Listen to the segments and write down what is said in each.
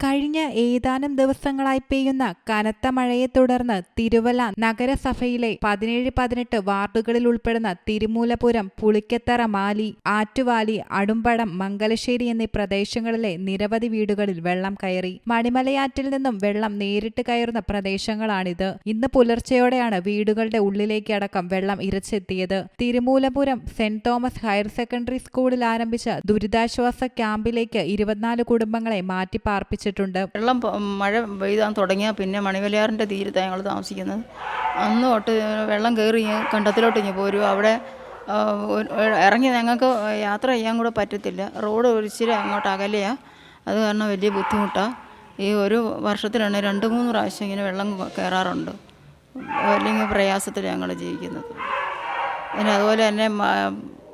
കഴിഞ്ഞ ഏതാനും ദിവസങ്ങളായി പെയ്യുന്ന കനത്ത മഴയെ തുടർന്ന് തിരുവല്ല നഗരസഭയിലെ പതിനേഴ് പതിനെട്ട് വാർഡുകളിൽ ഉൾപ്പെടുന്ന തിരുമൂലപുരം പുളിക്കത്തറ മാലി ആറ്റുവാലി അടുമ്പടം മംഗലശ്ശേരി എന്നീ പ്രദേശങ്ങളിലെ നിരവധി വീടുകളിൽ വെള്ളം കയറി. മണിമലയാറ്റിൽ നിന്നും വെള്ളം നേരിട്ട് കയറുന്ന പ്രദേശങ്ങളാണിത്. ഇന്ന് പുലർച്ചെയോടെയാണ് വീടുകളുടെ ഉള്ളിലേക്ക് അടക്കം വെള്ളം ഇരച്ചെത്തിയത് Thirumoolapuram Saint Thomas higher secondary സ്കൂളിൽ ആരംഭിച്ച ദുരിതാശ്വാസ ക്യാമ്പിലേക്ക് ഇരുപത്തിനാല് കുടുംബങ്ങളെ മാറ്റി പാർപ്പിച്ചിട്ടുണ്ട് വെള്ളം മഴ പെയ്താൻ തുടങ്ങിയാൽ പിന്നെ മണിവലയാറിന്റെ തീരത്താണ് ഞങ്ങൾ താമസിക്കുന്നത്. അന്ന് തൊട്ട് വെള്ളം കയറി കണ്ടത്തിലോട്ട് ഇങ്ങ് പോരും അവിടെ ഇറങ്ങി ഞങ്ങൾക്ക് യാത്ര ചെയ്യാൻ കൂടെ പറ്റത്തില്ല. റോഡ് ഒരിച്ചിരി അങ്ങോട്ട് അകലെയാണ് അത് കാരണം വലിയ ബുദ്ധിമുട്ടാണ് ഈ ഒരു വർഷത്തിലാണ് രണ്ട് മൂന്ന് പ്രാവശ്യം ഇങ്ങനെ വെള്ളം കയറാറുണ്ട് അല്ലെങ്കിൽ പ്രയാസത്തിൽ ഞങ്ങൾ ജീവിക്കുന്നത്. പിന്നെ അതുപോലെ തന്നെ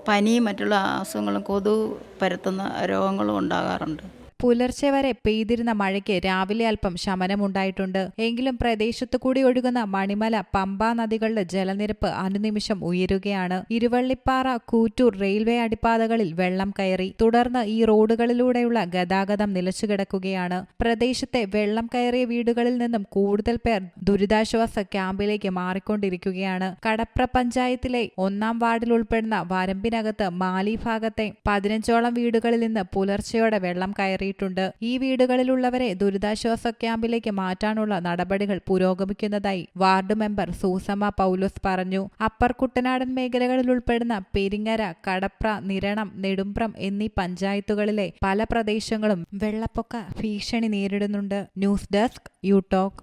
പനിയും മറ്റുള്ള അസുഖങ്ങളും കൊതു പരത്തുന്ന രോഗങ്ങളും ഉണ്ടാകാറുണ്ട്. പുലർച്ചെ വരെ പെയ്തിരുന്ന മഴയ്ക്ക് രാവിലെ അല്പം ശമനമുണ്ടായിട്ടുണ്ട്. എങ്കിലും പ്രദേശത്തു കൂടി ഒഴുകുന്ന മണിമല പമ്പ നദികളുടെ ജലനിരപ്പ് അനുനിമിഷം ഉയരുകയാണ്. ഇരുവള്ളിപ്പാറ കൂറ്റൂർ റെയിൽവേ അടിപ്പാതകളിൽ വെള്ളം കയറി. തുടർന്ന് ഈ റോഡുകളിലൂടെയുള്ള ഗതാഗതം നിലച്ചുകിടക്കുകയാണ്. പ്രദേശത്തെ വെള്ളം കയറിയ വീടുകളിൽ നിന്നും കൂടുതൽ പേർ ദുരിതാശ്വാസ ക്യാമ്പിലേക്ക് മാറിക്കൊണ്ടിരിക്കുകയാണ്. കടപ്ര പഞ്ചായത്തിലെ ഒന്നാം വാർഡിൽ ഉൾപ്പെടുന്ന വരമ്പിനകത്ത് മാലി ഭാഗത്തെ പതിനഞ്ചോളം വീടുകളിൽ നിന്ന് പുലർച്ചെയോടെ വെള്ളം കയറിയിട്ടുണ്ട് ഈ വീടുകളിലുള്ളവരെ ദുരിതാശ്വാസ ക്യാമ്പിലേക്ക് മാറ്റാനുള്ള നടപടികൾ പുരോഗമിക്കുന്നതായി വാർഡ് മെമ്പർ സൂസമ്മ പൗലോസ് പറഞ്ഞു. അപ്പർ കുട്ടനാടൻ മേഖലകളിൽ ഉൾപ്പെടുന്ന പെരിങ്ങര കടപ്ര നിരണം നെടുമ്പ്രം എന്നീ പഞ്ചായത്തുകളിലെ പല പ്രദേശങ്ങളും വെള്ളപ്പൊക്ക ഭീഷണി നേരിടുന്നുണ്ട്. News desk U Talk.